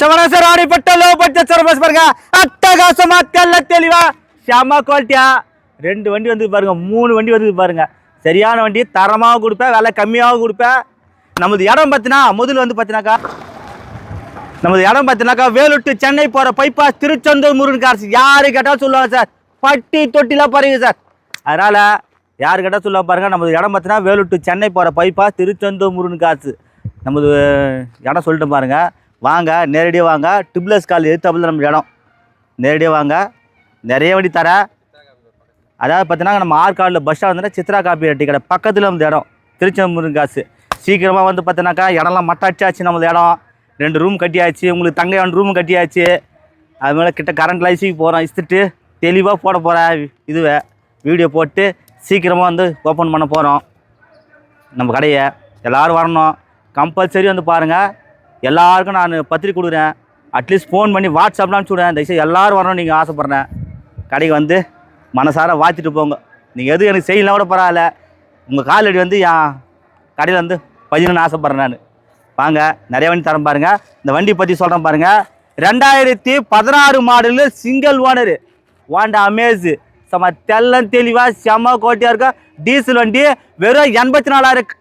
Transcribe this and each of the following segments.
சிவராசர் ஆடிப்பட்ட low budget service பாருங்க. அட்டகாசமா தெல்ல தெளிவா. செம குவாலிட்டியா ரெண்டு வண்டி வந்து பாருங்க. மூணு வண்டி வந்து பாருங்க. சரியான வண்டி தரமாக கொடுப்பேன் விலை கம்மியாகவும் கொடுப்பேன். நமது இடம் பார்த்தினா முதல் வந்து பார்த்தினாக்கா நமது இடம் பார்த்தினாக்கா வேலூர் சென்னை போகிற பைபாஸ் திருச்செந்தூர் முருகன் காசு யாரு கேட்டாலும் சொல்லுவாங்க சார். பட்டி தொட்டிலாம் பாருங்க சார். அதனால் யார் கேட்டால் சொல்ல பாருங்கள் நமது இடம் பார்த்தினா வேலூர் சென்னை போகிற பைபாஸ் திருச்செந்தூர் முருகன் காசு நமது இடம் சொல்லிட்டு பாருங்கள் வாங்க நேரடியாக வாங்க. டிப்ளஸ் கால் எதிர்த்தாப்புல நம்ம இடம். நேரடியாக வாங்க. நிறைய வண்டி தரேன் அதாவது பார்த்தீங்கன்னா நம்ம ஆற்காடில் பஸ் ஸ்டாண்ட் வந்து சித்ரா காப்பி ரெட்டி கடை. பக்கத்தில் நம்ம இடம். திருச்செந்தூர் காசு. சீக்கிரமாக வந்து பார்த்தீங்கன்னாக்கா இடம்லாம் மட்டாச்சாச்சு நம்ம இடம். ரெண்டு ரூம் கட்டியாச்சு. உங்களுக்கு தங்க ரெண்டு ரூம் கட்டியாச்சு. அது மேலே கிட்ட கரண்ட் லைஸுக்கு போகிறோம் இஸ்த்துட்டு தெளிவாக போட போகிறேன் இதுவை. வீடியோ போட்டு சீக்கிரமாக வந்து ஓப்பன் பண்ண போகிறோம் நம்ம கடையை. எல்லோரும் வரணும். கம்பல்சரி வந்து பாருங்கள் எல்லாருக்கும் நான் பத்திரிக்கை கொடுக்குறேன். அட்லீஸ்ட் ஃபோன் பண்ணி வாட்ஸ்அப்பில் அனுப்பிச்சி தயவுசெய்து எல்லோரும் வரணும் நீங்கள் ஆசைப்பட்றேன். கடைக்கு வந்து மனசார வாத்திட்டு போங்க. நீங்கள் எது எனக்கு செய்யலாம் கூட பரவாயில்ல. உங்கள் கால் அடி வந்து என் கடையில் வந்து பதினொன்று ஆசைப்பட்றேன் நான். வாங்க நிறைய வண்டி தரேன் பாருங்கள் இந்த வண்டி பற்றி சொல்கிறேன் பாருங்கள் ரெண்டாயிரத்தி பதினாறு model single owner Honda Amaze செம தெல்லம் தெளிவாக செம்ம கோட்டியாக இருக்கும் டீசல் வண்டி வெறும் எண்பத்தி நாலாயிரம்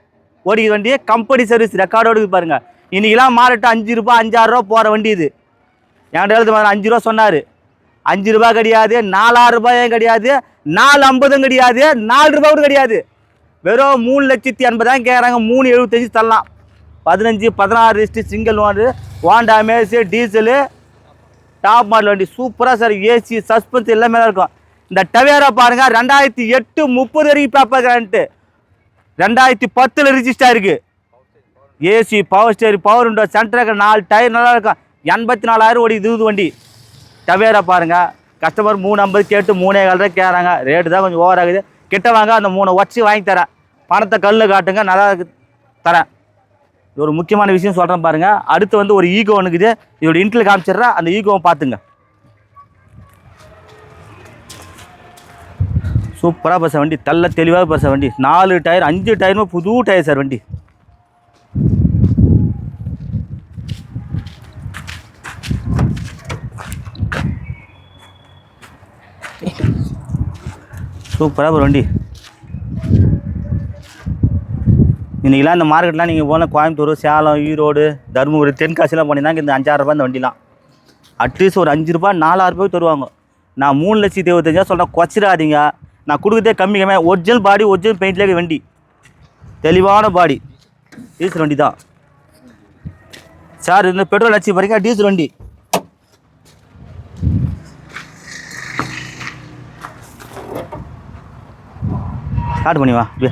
ஓடிக்கிற வண்டி கம்பெனி சர்வீஸ் ரெக்கார்டோடு பாருங்கள் இன்னைக்கெல்லாம் மாறட்டும். அஞ்சு ரூபா அஞ்சாறு ரூபா போகிற வண்டி இது. என்கிட்ட எழுத்து மாதிரி அஞ்சு ரூபா சொன்னார். அஞ்சு ரூபா கிடையாது நாலாயிரம் ரூபாயும் கிடையாது நாலு ஐம்பதும் கிடையாது நாலு ரூபா கூட கிடையாது. வெறும் மூணு லட்சத்தி எண்பதாயிரம் கேட்குறாங்க மூணு எழுபத்தஞ்சு தரலாம். பதினஞ்சு பதினாறு list single owner Honda Amaze diesel top model வண்டி. சூப்பராக சார் ஏசி சஸ்பென்ஸ் எல்லாமே இருக்கும். இந்த டவேரா பாருங்கள் ரெண்டாயிரத்தி எட்டு முப்பது வரைக்கும் பேப்பர் கரண்ட்டு ரெண்டாயிரத்தி பத்தில் ரிஜிஸ்டர் இருக்குது ஏசி பவர் ஸ்டேரி பவர் உண்டோ சென்டருக்கு நாலு டயர் நல்லா இருக்கும் எண்பத்தி நாலாயிரம் ஓடி இது வண்டி. டவேரா பாருங்கள் கஸ்டமர் மூணு ஐம்பது கேட்டு மூணே கால் ரூபா கேட்குறாங்க ரேட்டு தான் கொஞ்சம் ஓவர் ஆகுது. கிட்ட வாங்க அந்த மூணு ஒச்சி வாங்கி தரேன். பணத்தை கல்லில் காட்டுங்க நல்லா இருக்கு. தரேன். இது ஒரு முக்கியமான விஷயம் சொல்கிறேன் பாருங்கள் அடுத்து வந்து ஒரு ஈகோ ஒன்றுக்குது இதோட இன்ட்டில் காமிச்சிடுறேன். அந்த ஈகோவை பார்த்துங்க. சூப்பராக பஸ் வண்டி. தள்ள தெளிவாக பஸ் வண்டி. நாலு டயர் அஞ்சு டயருமே புது டயர் சார் வண்டி. சூப்பராக ஒரு வண்டி. இன்றைக்கெலாம் இந்த மார்க்கெட்லாம் நீங்கள் போனால் கோயம்புத்தூர் சேலம் ஈரோடு தருமபுரி தென்காசிலாம் போனீங்கன்னா இந்த அஞ்சாயிரம் ரூபாய் இந்த வண்டிலாம். அட்லீஸ்ட் ஒரு அஞ்சு ரூபாய் நாலாயிரம் ரூபாய் தருவாங்க. நான் மூணு லட்சத்தி இருபத்தஞ்சா சொல்கிறேன் குறைச்சிடாதீங்க. நான் கொடுக்குறதே கம்மி கம்மியாக ஒரிஜினல் பாடி ஒரிஜினல் பெயிண்ட்லேயே வண்டி. தெளிவான பாடி டீசல் வண்டி தான். சார் இந்த பெட்ரோல் அடிச்சு பாருங்க டீசல் வண்டி. ஸ்டார்ட் பண்ணி வா அப்படியே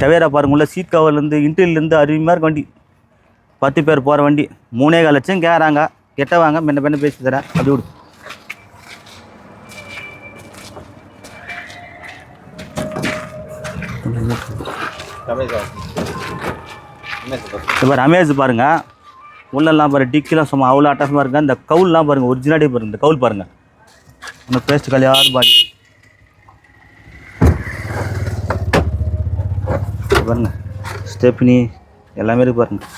டவேரா பாருங்க உள்ள சீட் கவர்லேருந்து இன்டர்வியூலேருந்து அருமையாக இருக்கு வண்டி. பத்து பேர் போகிற வண்டி. மூணே கால் லட்சம் கேட்குறாங்க கெட்ட வாங்க மென்ன பெண்ண பேசி தரேன். அப்படி விடு. இப்போ ரமேஷ் பாருங்க. உள்ளெல்லாம் பாரு டிக்கிலாம் சும்மா அவ்வளோ அட்டாசமாக இருக்குங்க. இந்த கவுல்லாம் பாருங்க ஒரிஜினாலிட்டி பாருங்க. இந்த கவுல் பாருங்க. இன்னும் பேஸ்ட் கல்யாண பாடி. இருக்குது பாருங்கள் ஸ்டெப்னி எல்லாமே இருக்குது பாருங்கள்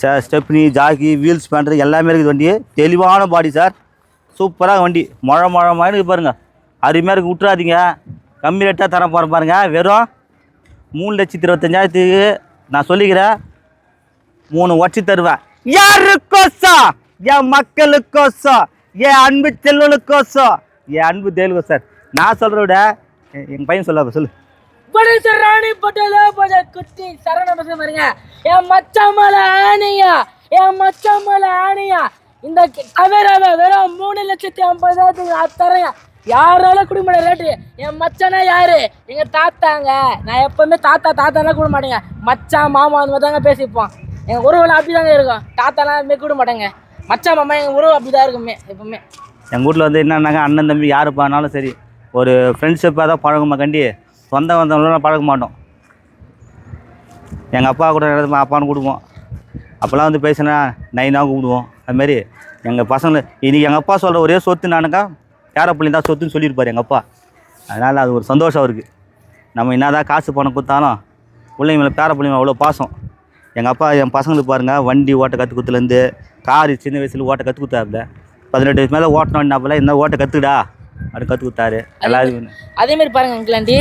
சார் ஸ்டெப்னி ஜாக்கி வீல்ஸ் பேண்ட்ரு எல்லாமே இருக்குது வண்டி. தெளிவான பாடி சார். சூப்பராக வண்டி. மழை மழை மழை பாருங்கள் அருமையாக இருக்குது விட்டுறாதீங்க கம்மி ரேட்டாக தர போகிற பாருங்கள் வெறும் மூணு லட்சத்தி இருபத்தஞ்சாயிரத்துக்கு நான் சொல்லிக்கிறேன். மூணு வச்சு தருவேன். யாருக்கோசா என் மக்களுக்கோசம் என் அன்பு செல்வனுக்கோசம். என் அன்பு தேலுக்கோ சார் நான் சொல்கிறத விட எ- பையன் சொல்ல சொல்லு. படேச ராணி பட்டேல பட குட்டி சரண பசங்க பாருங்க. என் மச்சான் மேல ஆணையா என் மச்சான் மேல ஆணையா. இந்த கவேராவை வெறும் மூணு லட்சத்தி ஐம்பதாயிரத்துக்கு நான் தரேன். யாரால கொடுக்க முடியாது ரேட்டு? என் மச்சானா யாரு? எங்க தாத்தாங்க. நான் எப்பவுமே தாத்தா தாத்தாலாம் கொடுக்க மாட்டேங்க. மச்சான் மாமா அந்த மாதிரி தாங்க பேசிப்போம். எங்கள் எங்க அப்படி தாங்க இருக்கும். தாத்தாலாம் அதுமாரி கொடுக்க மாட்டேங்க. மச்சான் மாமா எங்கள் உறவு அப்படிதான் இருக்குமே எப்பவுமே. எங்கள் வீட்டில் வந்து என்னன்னாங்க அண்ணன் தம்பி யார் பண்ணாலும் சரி ஒரு ஃப்ரெண்ட்ஷிப்பாக தான் பழகுமா கண்டி? சொந்த வந்தவங்களும் பழக மாட்டோம். எங்கள் அப்பா கூட நடந்து அப்பான்னு கூப்பிடுவோம். அப்போல்லாம் வந்து பேசினா நைனாக கூப்பிடுவோம். அதுமாரி எங்கள் பசங்களை இன்றைக்கி எங்கள் அப்பா சொல்கிற ஒரே சொத்து நானுக்கா பேரப்பிள்ளை தான் சொத்துன்னு சொல்லியிருப்பார் எங்கள் அப்பா. அதனால் அது ஒரு சந்தோஷம் அவருக்கு. நம்ம என்னதான் காசு பணம் கொடுத்தாலும் பிள்ளைங்க மேலே பேர பிள்ளைங்க அவ்வளோ பாசம். எங்கள் அப்பா என் பசங்களுக்கு பாருங்கள் வண்டி ஓட்ட கற்று கொடுத்துலேருந்து கார் சின்ன வயசுல ஓட்ட கற்று கொடுத்தாருல பதினெட்டு வயசு மேலே ஓட்டணும்னாப்பில் இந்த ஓட்ட கற்றுடா அப்படின்னு கற்று கொடுத்தாரு. எல்லாரும் அதே மாதிரி பாருங்க அங்கிளாண்டி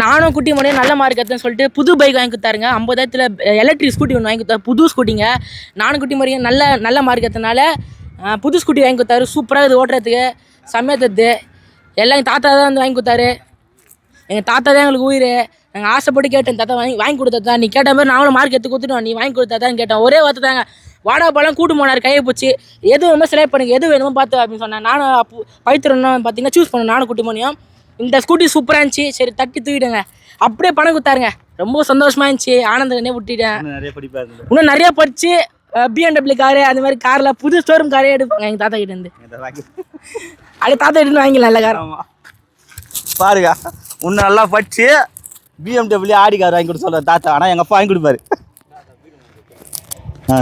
நானும் குட்டி மணியும் நல்ல மார்க் எடுத்தேன்னு சொல்லிட்டு புது பைக் வாங்கி கொடுத்தாருங்க. ஐம்பதாயிரத்தில் எலக்ட்ரிக் ஸ்கூட்டி ஒன்று வாங்கி கொடுத்தாரு. புது ஸ்கூட்டிங்க நானும் குட்டி மணியும் நல்ல நல்ல மார்க் எடுத்தனால புது ஸ்கூட்டி வாங்கி கொடுத்தாரு. சூப்பராக இது ஓட்டுறதுக்கு. செம்மையாக தருது எல்லாம் எங்கள் தாத்தா தான் வந்து வாங்கி கொடுத்தாரு. எங்கள் தாத்தா தான் எங்களுக்கு உயிர். நாங்கள் ஆசைப்பட்டு கேட்டேன் தாத்தா வாங்கி வாங்கி கொடுத்தா நீ கேட்ட மாதிரி நாங்களும் மார்க் எடுத்து கொடுத்துட்டோம். நீ வாங்கி கொடுத்தாதான் கேட்டேன் ஒரே வார்த்தை தாங்க. வாடா பழம் கூட்டு போனார் கையை பிடிச்சி. எது வேணுமோ செலக்ட் பண்ணுங்க. எது வேணுமோ பார்த்து அப்படின்னு சொன்னேன். நானும் அப்போ பைத்திரம்னு பார்த்தீங்கன்னா சூஸ் பண்ணேன் நானும் குட்டி மணியும் இந்த ஸ்கூட்டி சூப்பராக இருந்துச்சு. சரி தட்டி தூக்கிடுங்க. அப்படியே பணம் கொடுத்தாருங்க. ரொம்ப சந்தோஷமா இருந்துச்சு. ஆனந்தனே விட்டுட்டேன். இன்னும் நிறைய படிச்சு பிஎன்டபிள்யூ காரு அந்த மாதிரி காரில் புது ஷோரூம் காரே எடுப்பாங்க. எங்கள் தாத்தா கிட்ட இருந்து. அப்படியே தாத்தா கிட்ட வாங்கிக்கலாம் நல்ல கார் ஆமாம் பாருங்க. உன்னை நல்லா படிச்சு பிஎம்டபிள்யூ ஆடி கார் வாங்கி கொடுத்து சொல்ல தாத்தா. ஆனால் எங்கள் அப்பா வாங்கி கொடுப்பாரு. ஆ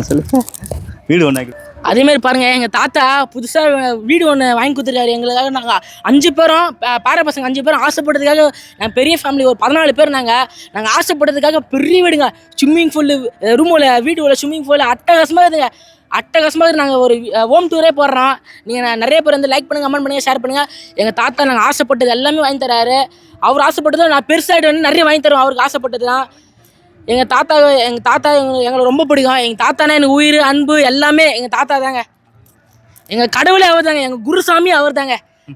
வீடு ஒன்று அதே மாதிரி பாருங்க எங்கள் தாத்தா புதுசாக வீடு ஒன்று வாங்கி கொடுத்துருக்காரு. எங்களுக்காக நாங்கள் அஞ்சு பேரும் பேர பசங்க அஞ்சு பேரும் ஆசைப்பட்டதுக்காக நாங்கள் பெரிய ஃபேமிலி ஒரு பதினாலு பேர் நாங்கள் நாங்கள் ஆசைப்பட்டதுக்காக பெரிய வீடுங்க. ஸ்விம்மிங் பூல் ரூமில் வீடு உள்ள ஸ்விம்மிங் பூல் அட்டகாசமாக இருக்குதுங்க அட்டகாசமாக நாங்கள் ஒரு ஹோம் டூரே போடுறோம். நீங்கள் நிறைய பேர் வந்து லைக் பண்ணுங்கள் கமெண்ட் பண்ணுங்கள் ஷேர் பண்ணுங்கள் எங்கள் தாத்தா நாங்கள் ஆசைப்பட்டது எல்லாமே வாங்கி தராரு. அவர் ஆசைப்பட்டதும் நான் பெருசாகிட்டு வந்து நிறைய வாங்கி தருவோம். அவருக்கு ஆசைப்பட்டது தான் எங்கள் தாத்தா எங்கள் தாத்தா எங்களை ரொம்ப பிடிக்கும். எங்கள் தாத்தானா எனக்கு உயிர் அன்பு எல்லாமே எங்கள் தாத்தா தாங்க. எங்கள் கடவுளே அவர் தாங்க. எங்கள் குருசாமி அவர் தாங்க.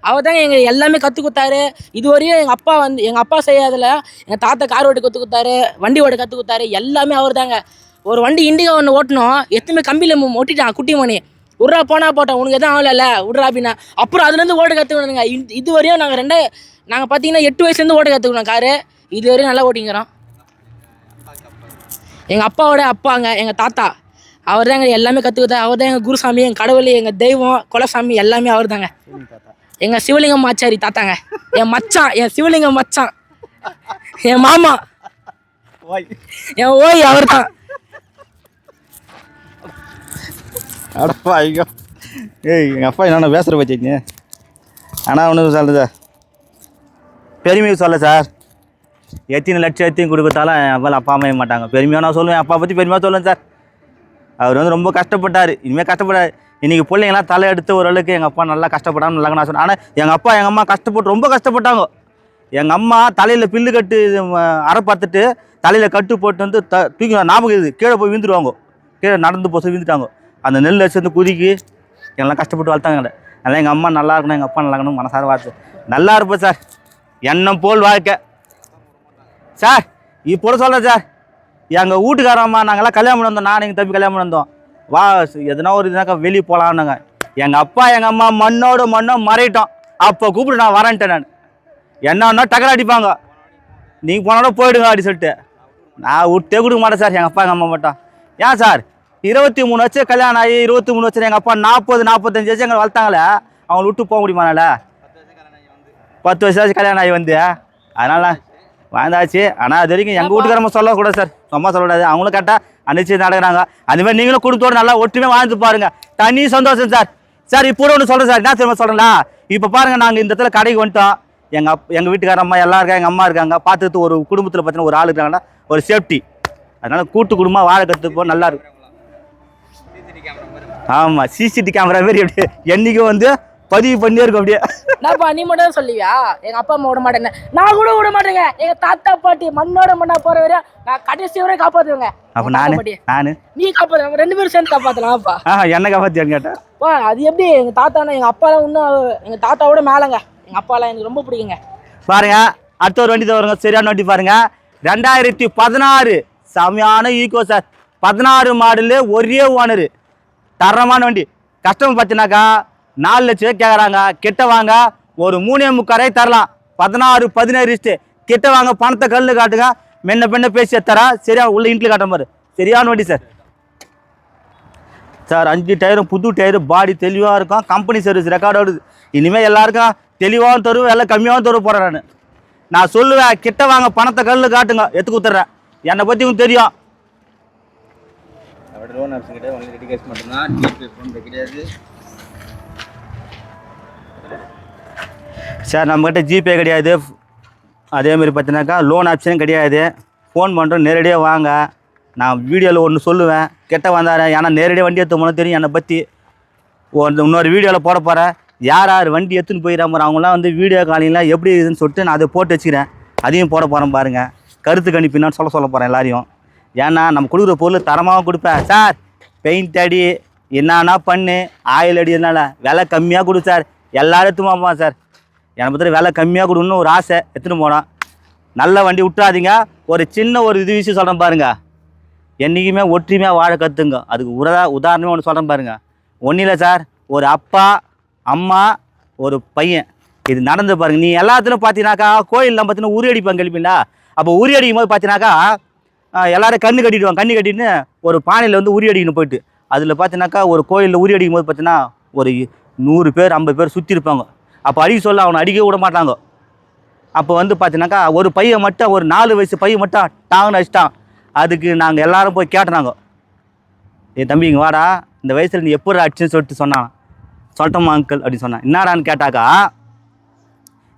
அவர் தாங்க எங்கள் எல்லாமே கற்றுக் கொடுத்தாரு. இதுவரையும் எங்கள் அப்பா வந்து எங்கள் அப்பா செய்யாதில் எங்கள் தாத்தா கார் ஓட்டி கற்றுக் கொடுத்தாரு வண்டி ஓட்ட கற்றுக் கொடுத்தாரு எல்லாமே அவர் தாங்க. ஒரு வண்டி இண்டிகா ஒன்று ஓட்டணும். எத்தனை கம்பியில் ஒட்டிட்டான் குட்டி மணி. விட்றா போனா போட்டோம் உனக்கு எதுவும் ஆகலைல்ல விட்றா அப்படின்னா. அப்புறம் அதுலேருந்து ஓட்ட கற்றுக்கணுங்க இது வரையும் நாங்கள் ரெண்டு நாங்கள் பார்த்தீங்கன்னா எட்டு வயசுலேருந்து ஓட்ட கற்றுக்கணும் காரு. இது வரையும் நல்லா ஓட்டிங்கிறோம் எங்கள் அப்பாவோட அப்பாங்க எங்கள் தாத்தா. அவர் தாங்க எல்லாமே கற்றுக்கிட்டா அவர் தான் எங்கள் குருசாமி எங்கள் கடவுள் எங்கள் தெய்வம் குலசாமி எல்லாமே அவர் தாங்க எங்கள் சிவலிங்கம் ஆச்சாரி தாத்தாங்க. என் மச்சான் என் சிவலிங்கம் மச்சான். என் மாமா. ஓய். என் ஓய் அவர் தான் அடப்பா ஐயோ. ஏய் எங்கள் அப்பா என்னென்ன பேசுகிற பச்சிங்க ஆனால் ஒன்று சொல்லுது பெருமையை சொல்ல சார். எத்தனை லட்சம் எத்தையும் கொடுக்கத்தாலும் அவள் அப்பா அம்மா மாட்டாங்க. பெருமையாக நான் சொல்லுவேன். அப்பா பற்றி பெருமையாக சொல்லுவேன் சார். அவர் வந்து ரொம்ப கஷ்டப்பட்டார். இனிமேல் கஷ்டப்படாது. இன்றைக்கி பிள்ளைங்களாம் தலை எடுத்து ஓரளவுக்கு எங்கள் அப்பா நல்லா கஷ்டப்படாமல் நல்லா நான் சொன்னேன். ஆனால் எங்கள் அப்பா எங்கள் அம்மா கஷ்டப்பட்டு ரொம்ப கஷ்டப்பட்டாங்க. எங்கள் அம்மா தலையில் பில்லு கட்டு அரை பார்த்துட்டு தலையில் கட்டு போட்டு வந்து த தூக்கி ஞாபகம் இது கீழே போய் விழுந்துருவாங்க. கீழே நடந்து போய் விழுந்துட்டாங்க. அந்த நெல் வச்சு வந்து குதிக்கி எல்லாம் கஷ்டப்பட்டு வளர்த்தாங்க அதனால் எங்கள் அம்மா நல்லா இருக்கணும் எங்கள் அப்பா நல்லா இருக்கணும் மனசார வார்த்தை நல்லா இருப்பேன் சார். எண்ணம் போல் வாழ்க்கை. சார் இப்போ சொல்கிறேன் சார். எங்கள் வீட்டுக்காரம்மா நாங்கள்லாம் கல்யாணம் பண்ணி வந்தோம். நான் எங்கள் தம்பி கல்யாணம் பண்ணி வந்தோம். வா எதனா ஒரு இதுனாக்கா வெளியே போகலான்னுங்க எங்கள் அப்பா எங்கள் அம்மா மண்ணோட மண்ணோ மறையிட்டோம். அப்போ கூப்பிட்டு நான் வரேன்ட்டேன் நான். என்னன்னா டக்கர் அடிப்பாங்க. நீங்கள் போனாலும் போயிடுங்க அப்படி சொல்லிட்டு. நான் விட்டே கொடுக்க மாட்டேன் சார் எங்கள் அப்பா எங்கள் அம்மா மட்டும். ஏன் சார்? இருபத்தி மூணு வச்சு கல்யாணம் ஆகி இருபத்தி மூணு வச்சு எங்கள் அப்பா நாற்பது நாற்பத்தஞ்சு வச்சு எங்களை வளர்த்தாங்களே. அவங்கள விட்டு போக முடியுமானால? பத்து வருஷம் ஆச்சு கல்யாணம் ஆகி வந்து. அதனால வாழ்ந்தாச்சு. ஆனால் அது வரைக்கும் எங்கள் வீட்டுக்காரம்மா சொல்லக்கூடாது சார். சும்மா சொல்லக்கூடாது. அவங்களும் கரெக்டாக அனுப்பிச்சு நடக்கிறாங்க. மாதிரி நீங்களும் குடும்பத்தோடு நல்லா ஒற்றுமையாக வாழ்ந்து பாருங்க. தனி சந்தோஷம் சார். சார் இப்போ ஒன்று சொல்கிறேன் சார். என்ன தெரியுமா சொல்கிறேங்களா இப்போ பாருங்க நாங்கள் இந்த இடத்துல கடைக்கு வந்துட்டோம். எங்கள் அப் எங்கள் வீட்டுக்கார அம்மா எல்லாம் இருக்காங்க எங்கள் அம்மா இருக்காங்க. பார்த்துட்டு ஒரு குடும்பத்தில் பார்த்தீங்கன்னா ஒரு ஆள் இருக்காங்கன்னா ஒரு சேஃப்டி அதனால கூட்டு குடும்பமாக வாழ கற்றுப்போம் நல்லா இருக்கும். ஆமாம் சிசிடி கேமரா மாரி அப்படியே என்றைக்கும் வந்து பதிவு பண்ணியே இருக்கும் அப்படியே. என்னப்பா நீ மட்டும் தான் சொல்லுவியா? எங்கள் அப்பா அம்மா விட மாட்டேன்னு நான் கூட விட மாட்டேங்க எங்கள் தாத்தா பாட்டி மண்ணோட மண்ணா போகிற வரையும் நான் கடைசி வரை காப்பாற்றுவேங்க அப்போ நான்? நான்? நீ காப்பாற்று ரெண்டு பேரும் சேர்ந்து காப்பாற்றலாம்ப்பா ஆ என்ன காப்பாற்றியான்னு கேட்டேன். வா அது எப்படி? எங்கள் தாத்தானா எங்கள் அப்பாலாம் இன்னும் எங்கள் தாத்தாவோட மேலேங்க. எங்கள் அப்பாலாம் எனக்கு ரொம்ப பிடிக்குங்க. பாருங்க அடுத்த ஒரு வண்டி தான் வருங்க சரியான வண்டி பாருங்க. ரெண்டாயிரத்தி பதினாறு செமையான ஈகோ சார் பதினாறு மாடலு ஒரே ஓனரு தரமான வண்டி. கஸ்டமர் பார்த்தீங்கன்னாக்கா நாலு லட்சம் ரூபாய் கேட்குறாங்க கிட்ட வாங்க. ஒரு மூணே முக்காரே தரலாம். பதினாறு பதினேழு இஸ்ட்டு கிட்ட வாங்க. பணத்தை கல்லு காட்டுங்க. மென்ன பெண்ண பேசி தரா. சரியா உள்ள இன்ட்ல காட்ட மாதிரி. சரியான வண்டி சார் சார் அஞ்சு டயரும் புது டயரு பாடி தெளிவாக இருக்கும். கம்பெனி சர்வீஸ் ரெக்கார்டோடு இனிமேல் எல்லாருக்கும் தெளிவாகவும் தருவேன். எல்லாம் கம்மியாகவும் தருவ போகிறேன் நான். நான் சொல்லுவேன். கிட்ட வாங்க. பணத்தை கல்லு காட்டுங்க. எடுத்து கொடுத்துட்றேன் என்னை பற்றி உங்களுக்கு தெரியும். லோன் ஆப்ஷன் கிடையாது ஒன்லி ரெடி கேஷ் மட்டும்தான். கிடையாது. சார் நம்மக்கிட்ட ஜிபே கிடையாது. அதேமாரி பார்த்தீங்கன்னாக்கா லோன் ஆப்ஷனும் கிடையாது. ஃபோன் பண்ணுறோம் நேரடியாக வாங்க. நான் வீடியோவில் ஒன்று சொல்லுவேன். கெட்ட வந்தார். ஏன்னா நேரடியாக வண்டி எடுத்து போனால் தெரியும். என்னை பற்றி ஒரு இன்னொரு வீடியோவில் போட போகிறேன் யார் யார் வண்டி எடுத்துன்னு போயிடாம அவங்களாம் வந்து வீடியோ காலிங்லாம் எப்படி இதுன்னு சொல்லிட்டு நான் அதை போட்டு வச்சுக்கிறேன். அதையும் போட போகிறேன் பாருங்கள் கருத்து கணிப்பினான்னு சொல்ல சொல்ல போகிறேன் எல்லாரையும். ஏன்னா நம்ம கொடுக்குற பொருள் தரமாகவும் கொடுப்பேன். சார் பெயிண்ட் அடி என்னன்னா பண்ணு. ஆயில் அடி விலை கம்மியாக கொடு சார். எல்லாரும் எடுத்துன்னு சார். எனக்கு பத்திர விலை கம்மியாக கொடுன்னு ஒரு ஆசை எடுத்துன்னு போனோம் நல்ல வண்டி விட்டுறாதீங்க. ஒரு சின்ன ஒரு இது விஷயம் சொல்கிறேன் பாருங்க. என்றைக்குமே ஒற்றுமையாக வாழ கற்றுங்க அதுக்கு உரதா உதாரணமே ஒன்று சொல்கிறேன் பாருங்க. ஒன்றும் இல்லை சார். ஒரு அப்பா அம்மா ஒரு பையன். இது நடந்து பாருங்க. நீ எல்லாத்துலையும் பார்த்தீங்கன்னாக்கா கோயிலில் பார்த்தீங்கன்னா உரி அடிப்பாங்க கேள்விங்களா அப்போ உரி அடிக்கும் போது பார்த்தீங்கன்னாக்கா ஆஹ், எல்லாரும் கண்ணு கட்டிடுவாங்க. கண்ணு கட்டின்னு ஒரு பானையில் வந்து உரி அடிக்கணும் போயிட்டு. அதில் பார்த்தீங்கன்னாக்கா ஒரு கோயிலில் உரி அடிக்கும் போது பார்த்தீங்கன்னா ஒரு நூறு பேர் ஐம்பது பேர் சுற்றி இருப்பாங்க. அப்போ அடிக்க சொல்ல அவனை அடிக்க விட மாட்டாங்க. அப்போ வந்து பார்த்தீங்கன்னாக்கா ஒரு பையன் மட்டும் ஒரு நாலு வயசு பையன் மட்டும் டாங்கன்னு அடிச்சிட்டான். அதுக்கு நாங்கள் எல்லாரும் போய் கேட்டனாங்க. என் தம்பி இங்கே வாடா. இந்த வயசில் நீ எப்படி அடிச்சுன்னு சொல்லிட்டு சொன்னான். சொல்லட்டோமா அங்கிள் அப்படின்னு சொன்னான். என்னடான்னு கேட்டாக்கா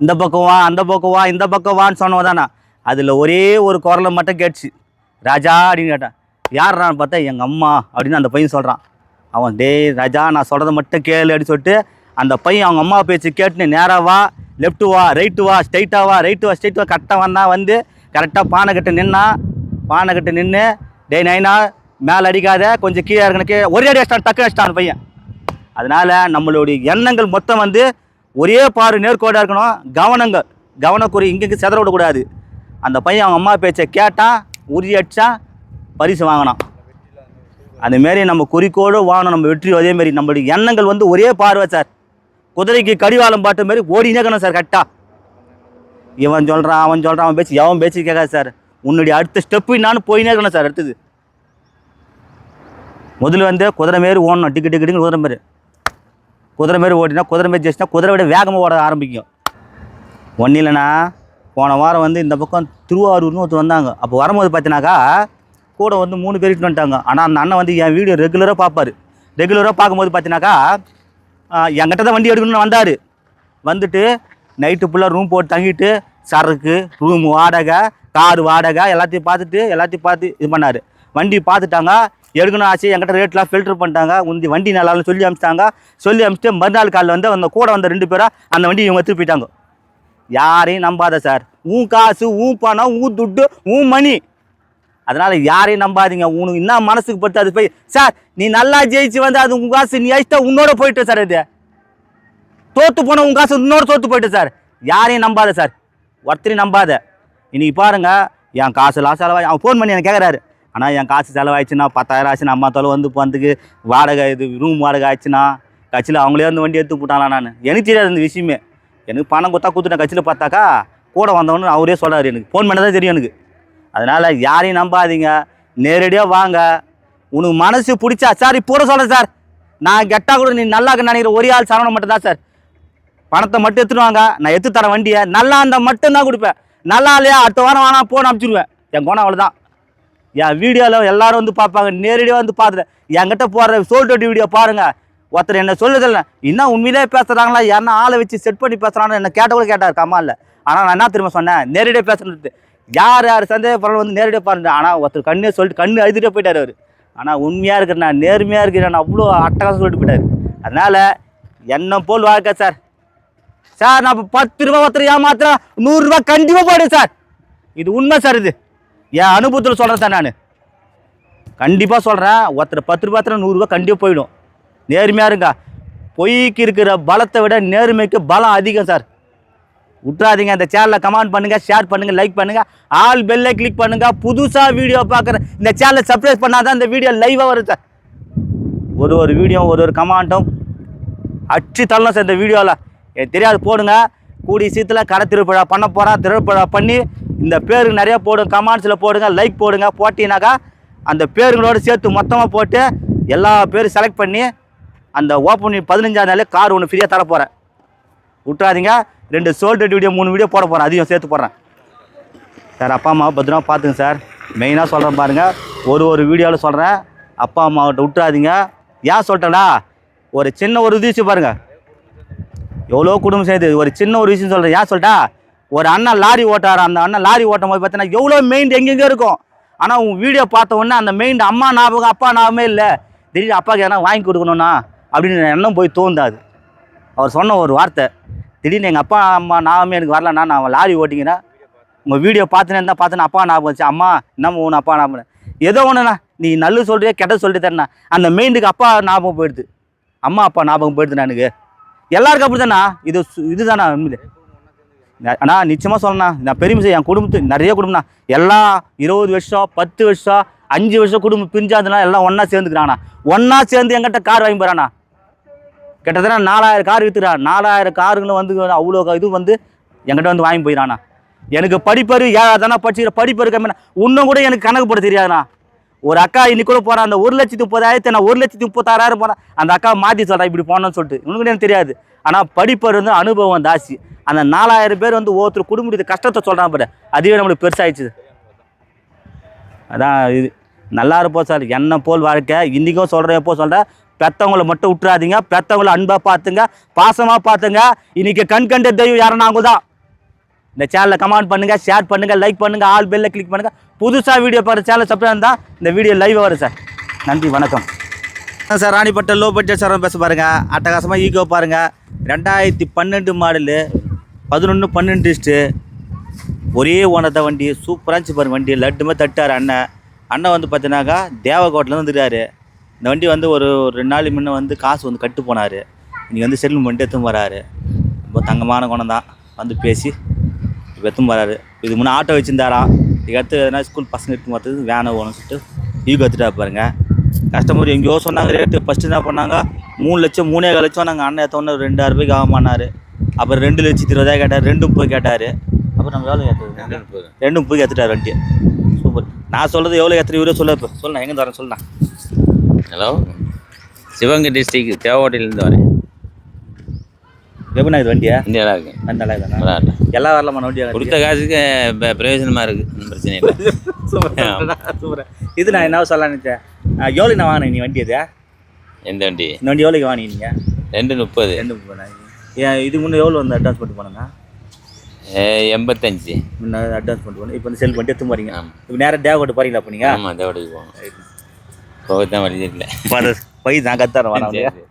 இந்த பக்கம் வா அந்த பக்கம் வா இந்த பக்கம் வான்னு சொன்னவன் தானே. அதில் ஒரே ஒரு குரலை மட்டும் கேட்டுச்சு. ராஜா அப்படின்னு கேட்டான். யார்றான்னு பார்த்தா எங்கள் அம்மா அப்படின்னு அந்த பையன் சொல்கிறான் அவன் டேய் ராஜா நான் சொல்கிறத மட்டும் கேளு அப்படின்னு சொல்லிட்டு அந்த பையன் அவங்க அம்மா பேச்சு கேட்டுன்னு நேராக வா லெஃப்ட்டு வா ரைட்டு வா ஸ்ட்ரைட்டாக வா ரைட்டு வா ஸ்ட்ரைட் வா கரெக்டாக வந்தால் வந்து கரெக்டாக பானை கட்டு நின்னா பானை கட்டு நின்று டே நைனா மேலே அடிக்காத கொஞ்சம் கீழே இருக்கணுக்கு ஒரே அடி அடிச்சிட்டான் டக்கு அடிச்சிட்டான் பையன். அதனால் நம்மளுடைய எண்ணங்கள் மொத்தம் வந்து ஒரே பாரு நேர்கோடாக இருக்கணும் கவனங்கள் கவனக்குறி இங்கேங்க செதற விடக்கூடாது அந்த பையன் அவங்க அம்மா பேச்சை கேட்டான் உறுதி அடித்தான் பரிசு வாங்கினான். அந்தமாரி நம்ம குறிக்கோடு வாங்கணும் நம்ம வெற்றி அதேமாரி நம்மளுடைய எண்ணங்கள் வந்து ஒரே பார்வை சார். குதிரைக்கு கடிவாளம் பாட்டு மாதிரி ஓடினே இருக்கணும் சார் கரெக்டாக இவன் சொல்கிறான் அவன் சொல்கிறான் அவன் பேச்சு எவன் பேச்சு கேட்காது சார். உன்னுடைய அடுத்த ஸ்டெப்பு நானும் போயினே இருக்கணும் சார் அடுத்தது. முதல்ல வந்து குதிரை மாரி ஓடணும் டிக்கு டிக்கு குதிரை மாரி குதிரை மாரி ஓடினா குதிரை மாரி ஜெயிச்சினா குதிரை விட வேகமாக ஓட ஆரம்பிக்கும். ஒன்றும் இல்லைண்ணா. போன வாரம் வந்து இந்த பக்கம் திருவாரூர்னு ஒருத்தர் வந்தாங்க. அப்போ வரும்போது பார்த்தீங்கன்னாக்கா கூட வந்து மூணு பேர் இட்டுன்னு வந்துட்டாங்க. ஆனால் அந்த அண்ணன் வந்து என் வீடியோ ரெகுலராக பார்ப்பாரு. ரெகுலராக பார்க்கும்போது பார்த்தீங்கன்னாக்கா என்கிட்ட தான் வண்டி எடுக்கணும்னு வந்தார். வந்துட்டு நைட்டு ஃபுல்லாக ரூம் போட்டு தங்கிட்டு சரக்கு ரூம் வாடகை கார் வாடகை எல்லாத்தையும் பார்த்துட்டு எல்லாத்தையும் பார்த்து இது பண்ணார். வண்டி பார்த்துட்டாங்க. எடுக்கணும் ஆச்சு என்கிட்ட ரேட்லாம் ஃபில்டர் பண்ணிட்டாங்க. உந்தி வண்டி நல்லாலும் சொல்லி அமிச்சிட்டாங்க. சொல்லி அமிச்சிட்டு மறுநாள் காலில் வந்து அந்த கூட வந்த ரெண்டு பேரும் அந்த வண்டி இவங்க திருப்பிட்டாங்க. போயிட்டாங்க யாரையும் நம்பாத சார். உன் காசு ஊன் பணம் ஊ துட்டு உன் மணி அதனால் யாரையும் நம்பாதீங்க. உனக்கு என்ன மனசுக்கு படுத்து அது போய் சார் நீ நல்லா ஜெயிச்சு வந்து அது உங்கள் காசு நீ அழிச்சிட்டா உன்னோட போயிட்டு சார் இது தோற்று போன உங்கள் காசு இன்னோட தோற்று போயிட்டு சார். யாரையும் நம்பாத சார். ஒருத்தரையும் நம்பாத. இன்னைக்கு பாருங்க என் காசுலாம் செலவாய் அவன் ஃபோன் பண்ணி எனக்கு கேட்குறாரு ஆனால் என் காசு செலவாயிடுச்சுன்னா பத்தாயிரம் ஆச்சுன்னா அம்மா தொலை வந்து போகிறதுக்கு வாடகை இது ரூம் வாடகை ஆச்சுன்னா கட்சியில் அவங்களே வந்து வண்டி எடுத்து போட்டாங்களா நான்? எனக்கு தெரியாது அந்த விஷயமே. எனக்கு பணம் கொடுத்தா கொடுத்துட்டேன் கட்சியில் பார்த்தாக்கா கூட வந்தவனு அவரே சொல்கிறாரு எனக்கு. ஃபோன் பண்ணதான் தெரியும் எனக்கு. அதனால் யாரையும் நம்பாதீங்க. நேரடியாக வாங்க. உனக்கு மனசு பிடிச்சா சார் இப்போ கூட சொல்கிறேன் சார் நான் கெட்டால் கூட நீ நல்லா இருக்குன்னு நினைக்கிற ஒரே ஆள் சரவணம் மட்டும் தான் சார் பணத்தை மட்டும் எடுத்துட்டு வாங்க. நான் எடுத்து தரேன் வண்டியை. நல்லா இருந்தால் மட்டும்தான் கொடுப்பேன். நல்லா இல்லையா? அடுத்த வாரம் வேணா போன அனுப்பிச்சிடுவேன் என் கோணம் அவ்வளோதான் என் வீடியோவில் எல்லாரும் வந்து பார்ப்பாங்க. நேரடியாக வந்து பார்த்துட்டேன். என்கிட்ட போடுற சோல்டோட்டி வீடியோ பாருங்கள் ஒருத்தர் என்ன சொல்லுதில்ல இன்னும் உண்மையிலே பேசுகிறாங்களா யாருன்னா ஆளை வச்சு செட் பண்ணி பேசுகிறான்னு என்ன கேட்ட கூட கேட்டார். கம்மா இல்லை ஆனால் நான் என்ன திரும்ப சொன்னேன்? நேரடியாக பேசுறது. யார் யார் சந்தேகப்படுறது வந்து நேரடியாக பாருங்க. ஆனால் ஒருத்தர் கண்ணே சொல்லிட்டு கண்ணு அழுதுட்டே போயிட்டார் அவர். ஆனால் உண்மையாக இருக்கிறேன் நான் நேர்மையாக இருக்கிறேன் நான் அவ்வளோ அட்டகாசம் சொல்லிட்டு போயிட்டார். அதனால் என்ன போல் வாழ்க்கை சார். சார் நான் இப்போ பத்து ரூபா ஒருத்தர் ஏமாத்துறேன் நூறுரூவா கண்டிப்பாக போயிடும் சார். இது உண்மை சார் இது. என் அனுபவத்தில் சொல்கிறேன் சார் நான். கண்டிப்பாக சொல்கிறேன் ஒருத்தர் பத்து ரூபா ஒருத்தர் நூறுரூவா கண்டிப்பாக போயிடும். நேர்மையாக இருங்க. பொய்க்கு இருக்கிற பலத்தை விட நேர்மைக்கு பலம் அதிகம் சார். விட்றாதீங்க அந்த சேனலை கமெண்ட் பண்ணுங்கள் ஷேர் பண்ணுங்கள் லைக் பண்ணுங்கள் ஆல் பெல்லை கிளிக் பண்ணுங்கள் புதுசாக வீடியோ பார்க்குற இந்த சேனலை சப்ஸ்கிரைப் பண்ணாதான் இந்த வீடியோ லைவாக வரும். சார் ஒரு ஒரு வீடியோ ஒரு ஒரு கமெண்ட்டும் அச்சு தள்ளணும் சார் இந்த வீடியோவில் எனக்கு தெரியாது போடுங்க. கூடி சீத்தில் கடை திருவிழா பண்ண போகிறேன் திருப்பழா பண்ணி இந்த பேருக்கு நிறையா போடுங்க கமெண்ட்ஸில் போடுங்க லைக் போடுங்க போட்டினாக்கா அந்த பேருங்களோட சேர்த்து மொத்தமாக போட்டு எல்லா பேரும் செலக்ட் பண்ணி அந்த ஓப்பன் பதினஞ்சாம் நாளே கார் ஒன்று ஃப்ரீயாக தர போகிறேன் விட்றாதீங்க ரெண்டு சோல்டட் வீடியோ மூணு வீடியோ போட போகிறேன் அதையும் சேர்த்து போடுறேன். சார் அப்பா அம்மாவை பத்திரமா பார்த்துங்க சார். மெயினாக சொல்கிறேன் பாருங்கள் ஒரு ஒரு வீடியோவில் சொல்கிறேன் அப்பா அம்மாவிட்ட விட்றாதீங்க ஏன் சொல்லிட்டேனா ஒரு சின்ன ஒரு உதவிச்சு பாருங்கள் எவ்வளோ குடும்பம் சேர்ந்து ஒரு சின்ன ஒரு விஷயம் சொல்கிறேன் ஏன் சொல்லிட்டா? ஒரு அண்ணன் லாரி ஓட்டார் அந்த அண்ணன் லாரி ஓட்டும் போது பார்த்தீங்கன்னா எவ்வளோ மெயின் எங்கெங்கே இருக்கும். ஆனால் உன் வீடியோ பார்த்த உடனே அந்த மெயின் அம்மா ஞாபகம் அப்பா ஞாபகமே இல்லை. திடீர்னு அப்பாவுக்கு எதனா வாங்கி கொடுக்கணும்னா அப்படின்னு எண்ணம் போய் தோந்தாது அவர் சொன்ன ஒரு வார்த்தை. திடீர்னு எங்கள் அப்பா அம்மா ஞாபகமே எனக்கு வரலண்ணா நான் லாரி ஓட்டிங்கன்னா உங்கள் வீடியோ பார்த்துனே இருந்தால் பார்த்தேன்னா அப்பா ஞாபகம் வச்சு அம்மா என்னம்மா ஒன்று அப்பா ஞாபகம் ஏதோ ஒன்றுண்ணா நீ நல்லது சொல்கிறியா கெட்டது சொல்லிட்டு தரேண்ணா. அந்த மெயினுக்கு அப்பா ஞாபகம் போயிடுது. அம்மா அப்பா ஞாபகம் போயிடுதுண்ணா எனக்கு. எல்லாருக்கும் அப்படி தானா இது சு- இதுதானா உண்மையிலே. அண்ணா நிச்சயமாக சொல்லணா நான் பெருமை என் குடும்பத்து நிறைய குடும்பம்ண்ணா. எல்லாம் இருபது வருஷம் பத்து வருஷம் அஞ்சு வருஷம் குடும்பம் பிரிஞ்சாதுன்னா எல்லாம் ஒன்றா சேர்ந்துக்கிறாண்ணா ஒன்றா சேர்ந்து என்கிட்ட கார் வாங்கி போகிறாண்ணா கிட்டத்தட்ட நாலாயிரம் கார் விற்றுறான் நாலாயிரம் காருங்களும் வந்து அவ்வளோ இது வந்து என்கிட்ட வந்து வாங்கி போயிடறாண்ணா. எனக்கு படிப்பறிவு ஏழாதானா படிச்சுக்கிற படிப்பறிவு கம்மியா இன்னும் கூட எனக்கு கணக்கு போட தெரியாதுண்ணா. ஒரு அக்கா இன்னைக்கு கூட போகிறேன் அந்த ஒரு லட்சத்து முப்பதாயிரத்து நான் ஒரு லட்சத்தி முப்பத்தாறாயிரம் போகிறேன் அந்த அக்கா மாற்றி சொல்கிறேன் இப்படி போனோன்னு சொல்லிட்டு. இன்னும் கூட எனக்கு தெரியாது. ஆனால் படிப்பறிவு வந்து அனுபவம் தாசி அந்த நாலாயிரம் பேர் வந்து ஒருத்தர் குடும்பத்து கஷ்டத்தை சொல்கிறான் பாரு. அதுவே நம்மளுக்கு பெருசாகிடுச்சு அதான் இது. நல்லா இருப்போம் சார். என்ன போல் வாழ்க்கை? இன்றைக்கும் சொல்கிறேன் எப்போ சொல்கிறேன் பெத்தவங்களை மட்டும் விட்டுறாதீங்க பெத்தவங்கள அன்பாக பார்த்துங்க. பாசமாக பார்த்துங்க. இன்னைக்கு கண் கண்ட தெய்வம் யாரும் நாங்கள் தான் இந்த சேனலை கமெண்ட் பண்ணுங்கள் ஷேர் பண்ணுங்கள் லைக் பண்ணுங்கள் ஆல் பெல்லில் கிளிக் பண்ணுங்கள் புதுசாக வீடியோ பார்க்குற சேனல் சப்ஸ்கிரைப் இருந்தால் இந்த வீடியோ லைவ் வரும் சார். நன்றி வணக்கம். Sir Ranipet low budget sir பேச பாருங்கள் அட்டகாசமாக ஈகோ பாருங்கள் ரெண்டாயிரத்தி பன்னெண்டு மாடலு பதினொன்று பன்னெண்டு டிஸ்ட்டு ஒரே ஓனர்த வண்டி. சூப்பராக இருந்துச்சு பாருங்க வண்டி. லட்டுமே தட்டார் அண்ணன். அண்ணன் வந்து பார்த்தீங்கன்னாக்கா தேவகோட்டிலேருந்து வந்துருக்காரு. இந்த வண்டி வந்து ஒரு ஒரு ரெண்டு நாள் முன்ன வந்து காசு வந்து கட்டு போனார். இன்றைக்கி வந்து செட்டில்மெண்ட் பண்ணிட்டு எடுத்துன்னு வராரு. ரொம்ப தங்கமான குணம் தான். வந்து பேசி இப்போ எடுத்துன்னு வராரு. இது முன்னே ஆட்டோ வச்சுருந்தாராம் இதுக்கு அடுத்து எதனா ஸ்கூல் பசங்க எடுத்து வரதுக்கு வேனை ஓணும் சொல்லிட்டு ஈகோ எடுத்துட்டா பாருங்க. கஸ்டமர் எங்கேயோ சொன்னாங்க ரேட்டு ஃபஸ்ட்டு என்ன பண்ணாங்க? மூணு லட்சம் மூணே கால் லட்சம் நாங்கள் அண்ணன் எடுத்தோன்னே ரெண்டாயிரம் ரூபாய்க்கு ஆகமானார் அப்புறம் ரெண்டு லட்சத்தி இருபதாயிரம் கேட்டார். ரெண்டும் போய் கேட்டார். அப்புறம் நம்ம எவ்வளோ கேட்டது? ரெண்டும் போய். ஏற்றுட்டார் வண்டியை சூப்பர். நான் சொல்கிறது எவ்வளோ ஏற்றுற இவரே சொல்ல இப்போ சொல்லலாம் எங்கே வரேன் சொல்லலாம் ஹலோ சிவகங்கை டிஸ்ட்ரிக்ட் தேவகோட்டையிலேருந்து வரேன். எப்படிண்ணா இது வண்டியா? இந்தியா நல்லா இருக்கு. நல்லா நல்லா இல்லை எல்லாம் வரலாமா வண்டியா கொடுத்த காசுக்கு ப- பிரயோஜனமா இருக்கு. ஒன்றும் பிரச்சனை இல்லை. சூப்பர் சூப்பர் இது நான் என்ன சொல்லலாம் நினச்சேன்? எவ்வளோ நான் வாங்கினேன். நீ வண்டி இது? எந்த வண்டி? இந்த வண்டி எவ்வளோக்கு வாங்கினீங்க. ரெண்டு முப்பது. ரெண்டு போனேன் ஏன் இது முன்னே எவ்வளோ வந்து அட்வான்ஸ் பண்ணிட்டு போனாங்க? எண்பத்தஞ்சு. முன்ன அட்வான்ஸ் பண்ணிட்டு போனேன். இப்போ வந்து செல் பண்ணிட்டு எடுத்து ஆமாம் இப்போ நேராக தேவகோட்டை போறீங்களா இப்போ நீங்கள் ஆமாம் தேவடைக்கு போகணும் போகத்தான் வழி இல்லை. வழி நான் கத்தாரன் வரேன்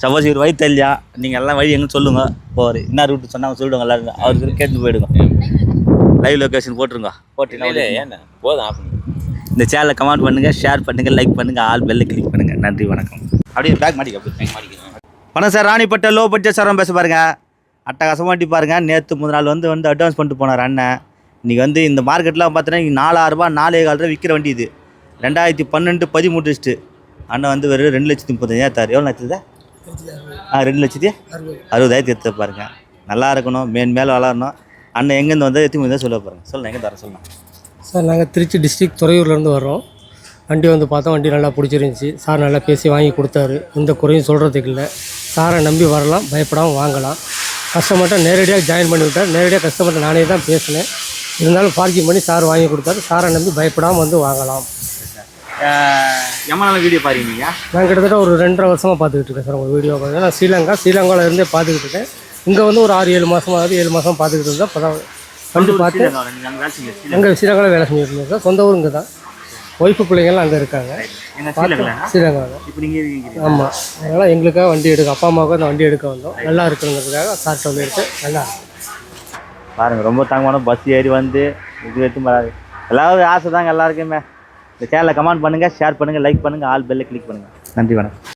சப்போஸ் இவர் வழி தெரியலையா நீங்கள் எல்லாம் வழி எங்கன்னு சொல்லுங்க. போவார் என்ன ரூட்டு சொன்னாங்க சொல்லிடுங்க எல்லாரும். அவருக்கு கேட்டு போயிடுங்க. லைவ் லொக்கேஷன் போட்டுருங்க. போட்டு ஏன்டா போதும் ஆஃப். இந்த சேனலை கமெண்ட் பண்ணுங்க ஷேர் பண்ணுங்க லைக் பண்ணுங்க ஆல் பெல்ல கிளிக் பண்ணுங்க. நன்றி வணக்கம். அப்படியே பேக் மாட்டிக்க அப்படியே மாட்டிக்கணும். வணக்கம் சார் ராணிப்பட்ட லோ பட்ஜெட் சாரம் பேச பாருங்க. அட்டகாசமாக வண்டி பாருங்க. நேற்று முதல் நாள் வந்து வந்து அட்வான்ஸ் பண்ணிட்டு போனார் அண்ணன். இன்றைக்கி வந்து இந்த மார்க்கெட்லாம் பார்த்தீங்கன்னா நாலாயிரரூபா நாலே கால் ரூபா விற்கிற வண்டி இது. ரெண்டாயிரத்தி பன்னெண்டு பதிமூணு லிஸ்ட்டு அண்ணன் வந்து வெறும் ரெண்டு லட்சத்தி முப்பத்தஞ்சாயிரம் தார் எவ்வளோ எடுத்தது ஆ ரெண்டு லட்சத்தி? அறுபதாயிரத்தி எடுத்து பாருங்க. நல்லா இருக்கணும். மேன் மேலே வளரணும். அண்ணன் எங்கேருந்து வந்தால் எத்தி வந்து சொல்ல பாருங்க சொல்லுங்க எங்கே தர சொல்லலாம் சார் நாங்கள் திருச்சி டிஸ்ட்ரிக் துறையூர்லேருந்து வரோம் வண்டி வந்து பார்த்தோம் வண்டி நல்லா பிடிச்சிருந்துச்சி. சார் நல்லா பேசி வாங்கி கொடுத்தாரு. எந்த குறையும் சொல்கிறதுக்கு இல்லை. சாரை நம்பி வரலாம். பயப்படாமல் வாங்கலாம். கஸ்டமர்கிட்ட நேரடியாக ஜாயின் பண்ணி விட்டார். நேரடியாக கஸ்டமர்கிட்ட நானே தான் பேசினேன். இருந்தாலும் பார்க்கிங் பண்ணி சார் வாங்கி கொடுத்தாரு. சாரை நம்பி பயப்படாமல் வந்து வாங்கலாம். நாள் வீடியோ பாருங்க நான் கிட்டத்தட்ட ஒரு ரெண்டரை வருஷமாக பார்த்துக்கிட்டு இருக்கேன் சார் உங்கள் வீடியோ நான் ஸ்ரீலங்கா ஸ்ரீலங்காவில் இருந்தே பார்த்துக்கிட்டு இருக்கேன். இங்கே வந்து ஒரு ஆறு ஏழு மாதமாவது ஏழு மாதம் பார்த்துக்கிட்டு இருந்தேன் இப்போ தான் வண்டி பார்த்து அங்கே ஸ்ரீலங்காவில் வேலை செஞ்சுட்டு இருந்தேன் சார். சொந்த ஊர் இங்கே தான். ஒய்ஃபு பிள்ளைங்கள்லாம் அங்கே இருக்காங்க. ஸ்ரீலங்காவில் இப்போ நீங்கள் ஆமாம் அதனால் எங்களுக்காக வண்டி எடுக்க அப்பா அம்மாவுக்கு அந்த வண்டி எடுக்க வந்தோம். நல்லா இருக்குங்கிறதுக்காக சார்ட்ட வந்து எடுத்து நல்லா இருக்கு. பாருங்க ரொம்ப தங்கமான பஸ் ஏறி வந்து இது எடுத்து எல்லாரும் ஆசை தாங்க எல்லாருக்குமே. இந்த சேனலை கமெண்ட் பண்ணுங்கள் ஷேர் பண்ணுங்கள் லைக் பண்ணுங்கள் ஆல் பெல்லை கிளிக் பண்ணுங்கள் நன்றி வணக்கம்.